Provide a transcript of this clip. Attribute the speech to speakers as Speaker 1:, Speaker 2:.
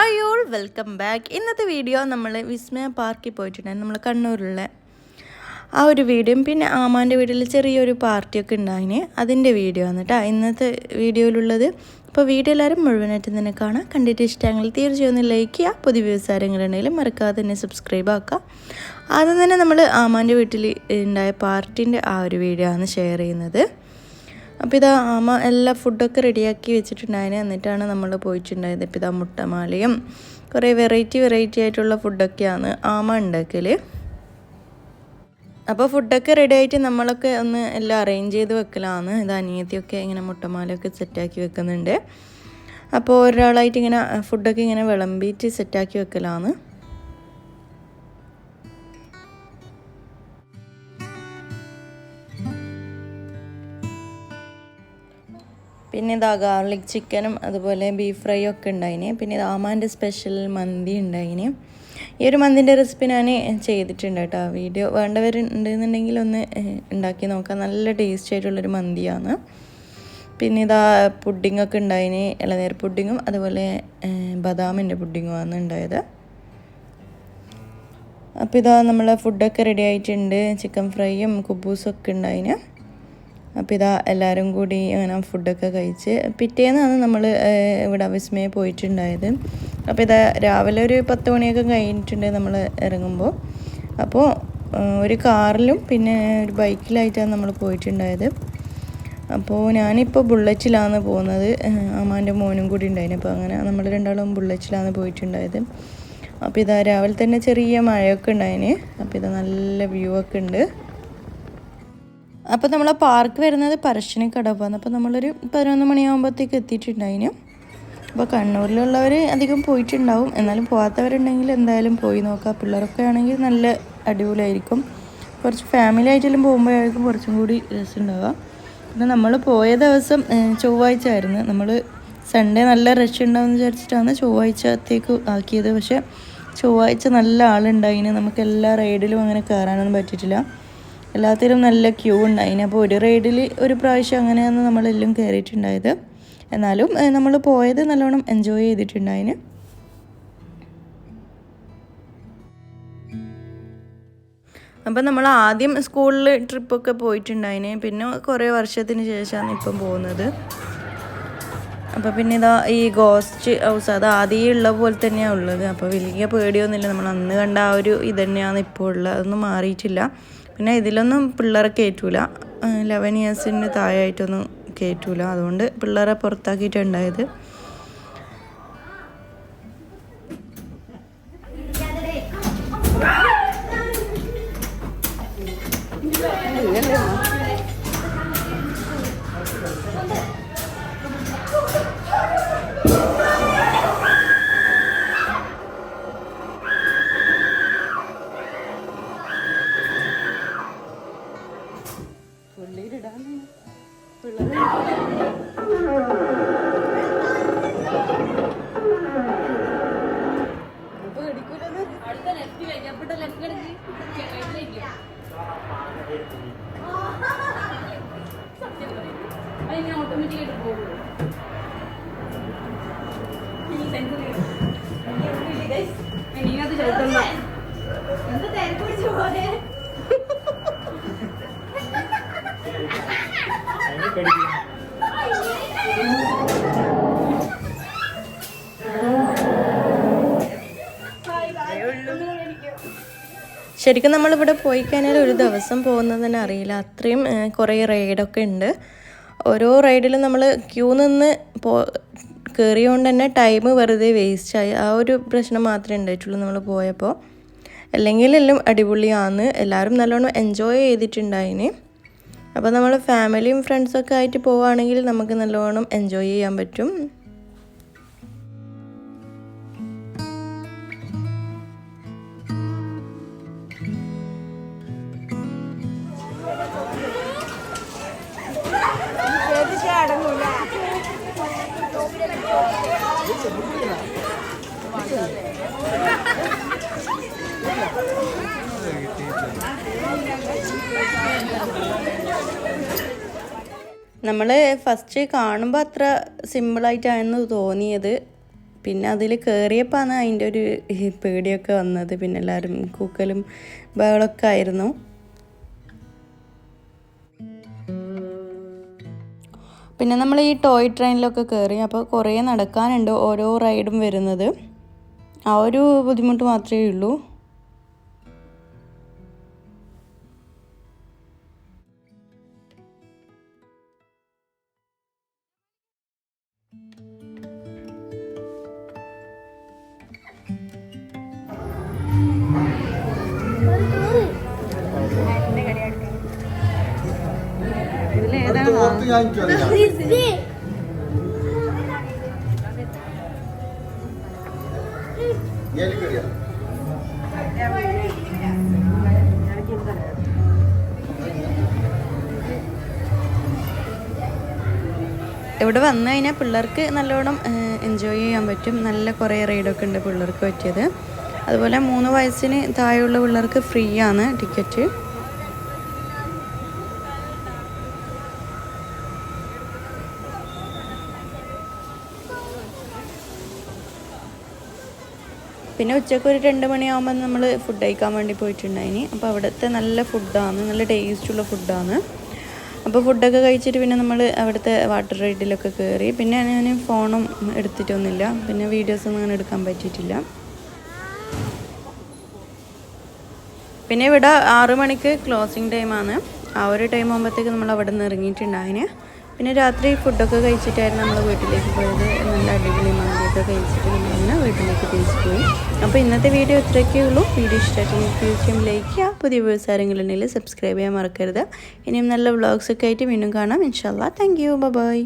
Speaker 1: Hi all welcome back ഇന്നത്തെ video നമ്മൾ വിസ്മയ പാർക്കിൽ പോയിട്ടുണ്ടായിരുന്നു നമ്മൾ കണ്ണൂരിലുള്ള ആ ഒരു വീഡിയോയും പിന്നെ ആമാന്റെ വീട്ടിൽ ചെറിയൊരു പാർട്ടിയൊക്കെ ഉണ്ടായിന്. അതിന്റെ വീഡിയോ ആണ് കേട്ടോ ഇന്നത്തെ വീഡിയോയിലുള്ളത്. അപ്പോൾ വീഡിയോ എല്ലാവരും മുഴുവനായിട്ട് തന്നെ കാണാം. കണ്ടിട്ട് ഇഷ്ടമെങ്കിൽ തീർച്ചയായും ഒന്ന് ലൈക്ക് ചെയ്യുക. പുതിയ വ്യവസായങ്ങളുണ്ടെങ്കിലും മറക്കാതെ തന്നെ സബ്സ്ക്രൈബ് ആക്കുക. ആദ്യം തന്നെ നമ്മൾ ആമാന്റെ വീട്ടിൽ ഉണ്ടായ പാർട്ടിന്റെ ആ ഒരു വീഡിയോ ആണ് ഷെയർ ചെയ്യുന്നത്. അപ്പോൾ ഇതാ ആമ എല്ലാ ഫുഡൊക്കെ റെഡിയാക്കി വെച്ചിട്ടുണ്ടായിന്. എന്നിട്ടാണ് നമ്മൾ പോയിട്ടുണ്ടായത്. ഇപ്പോൾ ഇതാ മുട്ടമാലയും കുറേ വെറൈറ്റി വെറൈറ്റി ആയിട്ടുള്ള ഫുഡൊക്കെയാണ് ആമ ഉണ്ടാക്കൽ അപ്പോൾ ഫുഡൊക്കെ റെഡി ആയിട്ട് നമ്മളൊക്കെ ഒന്ന് എല്ലാം അറേഞ്ച് ചെയ്ത് വെക്കലാണ്. ഇത് അനിയത്തിയൊക്കെ ഇങ്ങനെ മുട്ടമാലയൊക്കെ സെറ്റാക്കി വെക്കുന്നുണ്ട്. അപ്പോൾ ഒരാളായിട്ട് ഇങ്ങനെ ഫുഡൊക്കെ ഇങ്ങനെ വിളമ്പിയിട്ട് സെറ്റാക്കി വെക്കലാണ്. പിന്നെ ഇതാ ഗാർലിക് ചിക്കനും അതുപോലെ ബീഫ് ഫ്രൈ ഒക്കെ ഉണ്ടായിന്. പിന്നെ ഇത് ആമാന്റെ സ്പെഷ്യൽ മന്തി ഉണ്ടായിന്. ഈ ഒരു മന്തിന്റെ റെസിപ്പി ഞാൻ ചെയ്തിട്ടുണ്ട് കേട്ടോ. വീഡിയോ വേണ്ടവരുണ്ടെന്നുണ്ടെങ്കിൽ ഒന്ന് ഉണ്ടാക്കി നോക്കാം. നല്ല ടേസ്റ്റി ആയിട്ടുള്ളൊരു മന്തിയാണ്. പിന്നെ ഇതാ പുഡിങ്ങൊക്കെ ഉണ്ടായിന്. ഇളനീർ പുഡിങ്ങും അതുപോലെ ബദാമിന്റെ പുഡിങ്ങുമാണ് ഉണ്ടായത്. അപ്പോൾ ഇതാ നമ്മളെ ഫുഡൊക്കെ റെഡി ആയിട്ടുണ്ട്. ചിക്കൻ ഫ്രൈയും കുബൂസൊക്കെ ഉണ്ടായിന്. അപ്പോൾ ഇതാ എല്ലാവരും കൂടി അങ്ങനെ ഫുഡൊക്കെ കഴിച്ച് പിറ്റേന്നാണ് നമ്മൾ ഇവിടെ വിസ്മയെ പോയിട്ടുണ്ടായത്. അപ്പോൾ ഇതാ രാവിലെ ഒരു പത്ത് മണിയൊക്കെ കഴിഞ്ഞിട്ടുണ്ട് നമ്മൾ ഇറങ്ങുമ്പോൾ അപ്പോൾ ഒരു കാറിലും പിന്നെ ഒരു ബൈക്കിലായിട്ടാണ് നമ്മൾ പോയിട്ടുണ്ടായത്. അപ്പോൾ ഞാനിപ്പോൾ ബുള്ളറ്റിലാണ് പോകുന്നത്. അമ്മാന്റെ മോനും കൂടി ഉണ്ടായിരുന്നു അപ്പോൾ അങ്ങനെ നമ്മൾ രണ്ടാളും ബുള്ളറ്റിലാണ് പോയിട്ടുണ്ടായത്. അപ്പോൾ ഇതാ രാവിലെ തന്നെ ചെറിയ മഴയൊക്കെ ഉണ്ടായിന്. അപ്പോൾ ഇതാ നല്ല വ്യൂ ഒക്കെ ഉണ്ട്. അപ്പോൾ നമ്മൾ പാർക്ക് വരുന്നത് കടവാണ് അപ്പോൾ നമ്മളൊരു പതിനൊന്ന് മണിയാകുമ്പോഴത്തേക്ക് എത്തിയിട്ടുണ്ടായിന്. അപ്പോൾ കണ്ണൂരിലുള്ളവർ അധികം പോയിട്ടുണ്ടാവും. എന്നാലും പോകാത്തവരുണ്ടെങ്കിൽ എന്തായാലും പോയി നോക്കാം. പിള്ളേരൊക്കെ ആണെങ്കിൽ നല്ല അടിപൊളിയായിരിക്കും. കുറച്ച് ഫാമിലി ആയിട്ടെല്ലാം പോകുമ്പോഴായിരിക്കും കുറച്ചും കൂടി രസമുണ്ടാവുക. പിന്നെ നമ്മൾ പോയ ദിവസം ചൊവ്വാഴ്ച ആയിരുന്നു. നമ്മൾ സൺഡേ നല്ല റഷ് ഉണ്ടാവും വിചാരിച്ചിട്ടാണ് ചൊവ്വാഴ്ചത്തേക്ക് ആക്കിയത്. പക്ഷേ ചൊവ്വാഴ്ച നല്ല ആളുണ്ടായിന്. നമുക്ക് എല്ലാ റൈഡിലും അങ്ങനെ കയറാനൊന്നും പറ്റിയിട്ടില്ല. എല്ലാത്തിലും നല്ല ക്യൂ ഉണ്ടായിന്. അപ്പോൾ ഒരു റൈഡിൽ ഒരു പ്രാവശ്യം അങ്ങനെയാണ് നമ്മളെല്ലാം കയറിയിട്ടുണ്ടായത് എന്നാലും നമ്മൾ പോയത് നല്ലോണം എൻജോയ് ചെയ്തിട്ടുണ്ടായിന്. അപ്പം നമ്മൾ ആദ്യം സ്കൂളിൽ ട്രിപ്പൊക്കെ പോയിട്ടുണ്ടായിന്. പിന്നെ കുറേ വർഷത്തിന് ശേഷമാണ് ഇപ്പം പോകുന്നത്. അപ്പോൾ പിന്നെ ഇതാ ഈ ഗോസ്റ്റ് ഹൗസ് അത് ആദ്യമേ ഉള്ള പോലെ തന്നെയാണ് ഉള്ളത്. അപ്പോൾ വലിയ പേടിയൊന്നുമില്ല. നമ്മൾ അന്ന് കണ്ട ആ ഒരു ഇത് തന്നെയാണ് ഇപ്പോൾ ഉള്ളത് അതൊന്നും മാറിയിട്ടില്ല. പിന്നെ ഇതിലൊന്നും പിള്ളേരെ കയറ്റൂല ലെവൻ ഇയേഴ്സിന് താഴെയായിട്ടൊന്നും കയറ്റൂല അതുകൊണ്ട് പിള്ളേരെ പുറത്താക്കിയിട്ടുണ്ടായത് ശരിക്കും നമ്മളിവിടെ പോയി കഴിഞ്ഞാൽ ഒരു ദിവസം പോകുന്നത് തന്നെ അറിയില്ല. അത്രയും കുറേ റൈഡൊക്കെ ഉണ്ട്. ഓരോ റൈഡിലും നമ്മൾ ക്യൂ നിന്ന് പോ കയറിയോണ്ട് തന്നെ ടൈം വെറുതെ വേസ്റ്റായി. ആ ഒരു പ്രശ്നം മാത്രമേ ഉണ്ടായിട്ടുള്ളൂ നമ്മൾ പോയപ്പോൾ. അല്ലെങ്കിൽ എല്ലാം അടിപൊളിയാണ് എല്ലാവരും നല്ലോണം എൻജോയ് ചെയ്തിട്ടുണ്ടായിന്. അപ്പോൾ നമ്മൾ ഫാമിലിയും ഫ്രണ്ട്സൊക്കെ ആയിട്ട് പോവുകയാണെങ്കിൽ നമുക്ക് നല്ലോണം എൻജോയ് ചെയ്യാൻ പറ്റും. നമ്മൾ ഫസ്റ്റ് കാണുമ്പോൾ അത്ര സിമ്പിളായിട്ടായിരുന്നു തോന്നിയത്. പിന്നെ അതിൽ കയറിയപ്പോഴാണ് അതിന്റെ ഒരു പേടിയൊക്കെ വന്നത്. പിന്നെ എല്ലാവരും കൂക്കലും ബഹളമൊക്കെ ആയിരുന്നു. പിന്നെ നമ്മൾ ഈ ടോയ് ട്രെയിനിലൊക്കെ കയറി അപ്പോൾ കുറേ നടക്കാനുണ്ട് ഓരോ റൈഡും വരുന്നത്. ആ ഒരു ബുദ്ധിമുട്ട് മാത്രമേ ഉള്ളൂ.
Speaker 2: ഓർത്ത് ഞാൻ എനിക്കറിയാം എനിക്കറിയാം
Speaker 1: ഇവിടെ വന്നു കഴിഞ്ഞാൽ പിള്ളേർക്ക് നല്ലോണം എൻജോയ് ചെയ്യാൻ പറ്റും. നല്ല കുറേ റൈഡൊക്കെ ഉണ്ട് പിള്ളേർക്ക് പറ്റിയത്. അതുപോലെ മൂന്ന് വയസ്സിന് താഴെയുള്ള പിള്ളേർക്ക് ഫ്രീ ആണ് ടിക്കറ്റ്. പിന്നെ ഉച്ചയ്ക്ക് ഒരു രണ്ട് മണിയാകുമ്പോൾ നമ്മൾ ഫുഡ് കഴിക്കാൻ വേണ്ടി പോയിട്ടുണ്ടായിനി. അപ്പോൾ അവിടുത്തെ നല്ല ഫുഡാണ് നല്ല ടേസ്റ്റുള്ള ഫുഡാണ് അപ്പോൾ ഫുഡൊക്കെ കഴിച്ചിട്ട് പിന്നെ നമ്മൾ അവിടുത്തെ വാട്ടർ റൈഡിലൊക്കെ കയറി പിന്നെ ഞാൻ ഫോണും എടുത്തിട്ടൊന്നുമില്ല. പിന്നെ വീഡിയോസൊന്നും അങ്ങനെ എടുക്കാൻ പറ്റിയിട്ടില്ല. പിന്നെ ഇവിടെ ആറു മണിക്ക് ക്ലോസിങ് ടൈമാണ് ആ ഒരു ടൈം ആകുമ്പോഴത്തേക്ക് നമ്മൾ അവിടെ നിന്ന് ഇറങ്ങിയിട്ടുണ്ടായിന്. പിന്നെ രാത്രി ഫുഡൊക്കെ കഴിച്ചിട്ടായിരുന്നു നമ്മൾ വീട്ടിലേക്ക് പോയത്. നല്ല അടിപൊളി മന്തിയൊക്കെ കഴിച്ചിട്ട് വീട്ടിലേക്ക് തിരിച്ചു പോയി അപ്പോൾ ഇന്നത്തെ വീഡിയോ ഇത്രയൊക്കെ ഉള്ളൂ. വീഡിയോ ഇഷ്ടമായിട്ട് തീർച്ചയായും ലൈക്ക് ചെയ്യുക. പുതിയ വ്യൂസ് ആരെങ്കിലും ഉണ്ടെങ്കിൽ സബ്സ്ക്രൈബ് ചെയ്യാൻ മറക്കരുത്. ഇനിയും നല്ല വ്ളോഗ്സൊക്കെ ആയിട്ട് വീണ്ടും കാണാം. ഇൻഷാല്ലാ താങ്ക് യു ബൈ